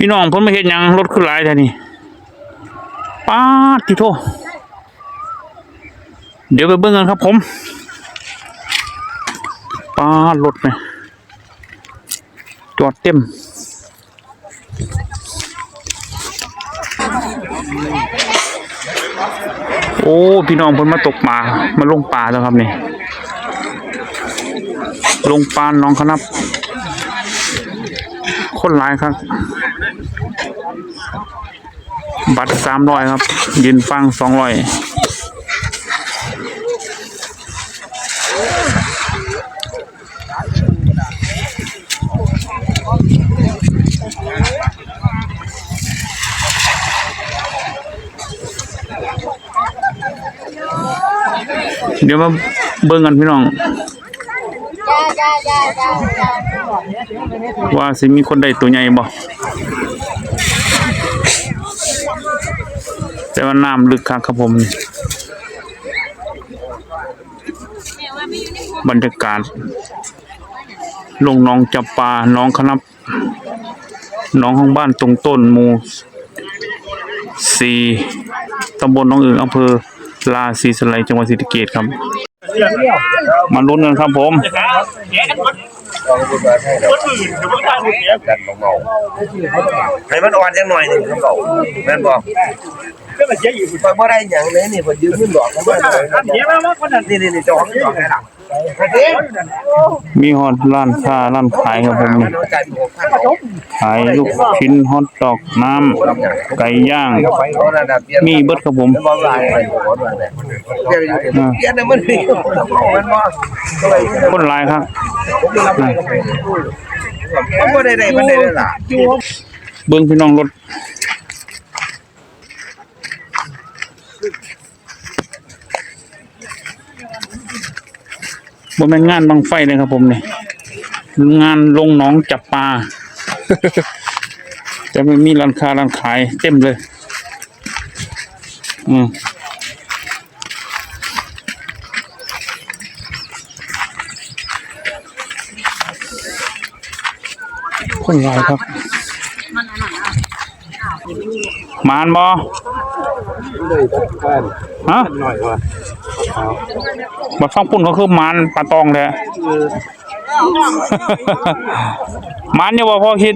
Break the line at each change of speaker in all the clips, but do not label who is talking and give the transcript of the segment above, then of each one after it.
พี่น้องเพิ่นมาเฮ็ดหยังรถขึ้นหลายแท้นี่ป้าดติโท เดี๋ยวไปเบิ่งกันครับผมป้าดรถไหมจอดเต็มโอ้ พี่น้องเพิ่นมาตกปลามาลงปลาแล้วครับนี่ ลงปลาน้องขนับ คนหลายครับ บัตรสามร้อยครับ ยืนฟังสองร้อยเดี๋ยวมาเบิ่งกันพี่น้อง ว่าสิมีคนใดตัวใหญ่บ่แต่ว่าน้ำลึกครับครับผมบรรยากาศลงน้องจับปลาน้องขนับน้องของบ้านตรงต้นหมู่สี่ตำบลน้องอึ่งอำเภอลาศรีสไลจังหวัดศรีสะเกษครับ มาลุ้นกันครับผม
ดันเมาให้มันอ่อนจังหน่อยหนึงครับเราแม่นบ่ก็มันเยอะอยู่บ่บ่ได้หยังเลยนี่เพิ่นยืมเงินดอกเข้ามาเลยนี่นี่นี่เจ้าของดอกให้ล่ะ
มีฮอตร้านค้าร้านขายครับผมนี่
เอาใจหกพัน
ขายลูกชิ้นฮอตดอกน้ำไก่ย่าง
เอาไปเอาระดับเปลี่ยน
มีเบิดครับผม
บ่หลายไปบ่บ่หลายเปลี่ยนอยู่เปลี่ยนน่ะมันนี่มันบ่ก็เลย
คนหลายครับ
มันบ่ได้ได้มันได้ล่ะ
เบิ้งพี่น้องรถ บ่แม่นงานบังไฟเลยครับผมนี่งานลงหนองจับปลาจะไม่มีร้านค้าร้านขายเต็มเลย อืมคนหลายครับ มานบอ ฮะบัดฟังปุ่นเขาคือมานปลาตองแท้มานเนี่ยว่าพ่อคิด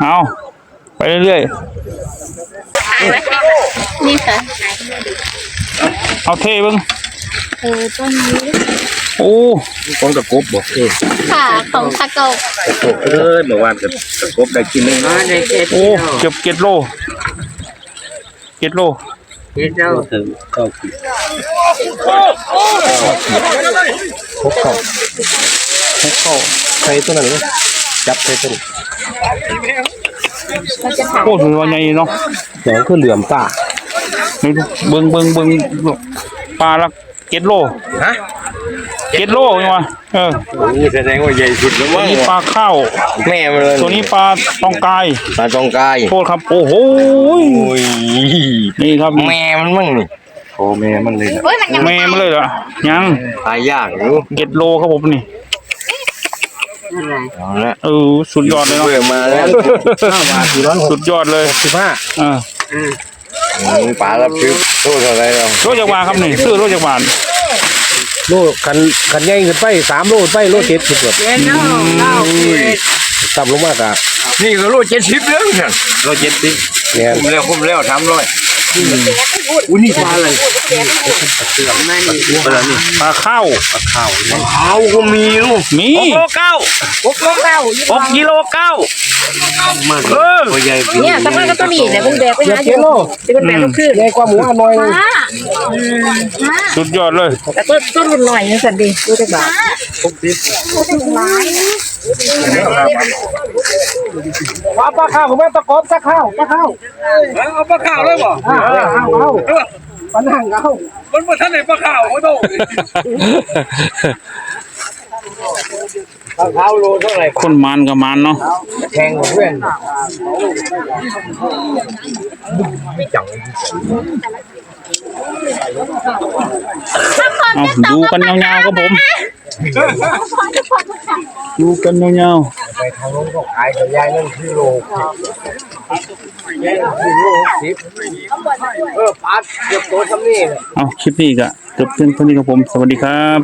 เอาไปเรื่อย
นี่ค่ะ
ๆเอาเทเบิ้ง
เออต้นนี้
โอ้
ของตะกบบ่เออ
ค่ะ ของตะกบ
เออเมื่อวานก็ตะกบได้กินนึงอ๋อได้เจ็ด
โอ้ เก็บเก็ดโล เก็ดโล
เจ็ดเจ้าถึงเข้ากิน
พกเข้าพกเข้าใส่ตัวนั้นเลยจับใส่ตัวนี้
เราจะถ่าย
โอ้ถือว่าใหญ่เนาะ
แสงคือเหลื่อมตา
นี่ดูเบิ้งเบิ้งเบิ้งปลาละเก็ดโล
ฮะ
เก็ดโลใช่ไหมเออ
นี่แสดงว่าใหญ่สุดแล้ว
ตัว
มั้ง
นี้ปลาข้าว
แม่มันเลย
ตัวนี้ปลาตองกาย
ปลาตองกาย
โทษครับ โอ้โห
โอ้ย
นี่ครับ
แม่มันมั่งนี่โอ้แม่มันเลยนะ
เฮ้ยมันยัง
แม่มาเลยเหรอยัง
ตายยากอยู่
เก็ดโลครับผมนี่
เอาละ
เออสุดยอดเลยเนาะ
เบื่อมาแล้ว
สุดยอดเลย
สิบห้า
เออ
ปลารับซื้อโทษอะไรเรา
โรจากบานครับนี่ซื้อโรจากบาน
โลคันคันใหญ่ขึ้นไปสามโลขึ้นไปโลเจ็ดสิบกว่าต่ำลงมากอะ
นี่ก็โลเจ็ดสิบเรื่องนั่น
โลเจ็ดสิบเนี่ย
คุ้มแล้วคุ้มแล้วทำร้อย อุ้ยนี่ปลาอะไร
ปลาข้าว
เอาก็มีลูก
มี
หกโลเก้าหกโลเก้าหกกิโลเก้า
เออตัวใหญ่
เนี่ยสภาพก็ตัวนี้เนี่ยเป็นแบกไปหาอยู่จะเป็นแบกก็คือ
ใหญ่กว่าหมูอร่อย
อ่า
สุดยอดเลย
แต่ต้นต้นรุ่นหน่อยนี่สันดีดูจังหวะ
ป ลาปลาข้าวผมแม่ตะกบสักข้าวปลาข้าว
เอาปลาข้าวเลยบ่
ข้าวข้าวข้าวปลาหนังข้าว
มันบ่ทันได้ปลาข้าวโอ้โห
ข้าวโลเท่าไหร่
คนมันกับมันเนาะ
แพงกว่าเพื่อน
เอาดูกันยาวๆครับผม ดูกันยาวๆ
ไปทางนู้นก็ขายแต่ยายนั่นคือโลกยายนั่นคือโลกสิบเออปาดเกือบโตทำนี่
เอาคลิปนี้ก็จบเพียงเท่านี้ครับผม สวัสดีครับ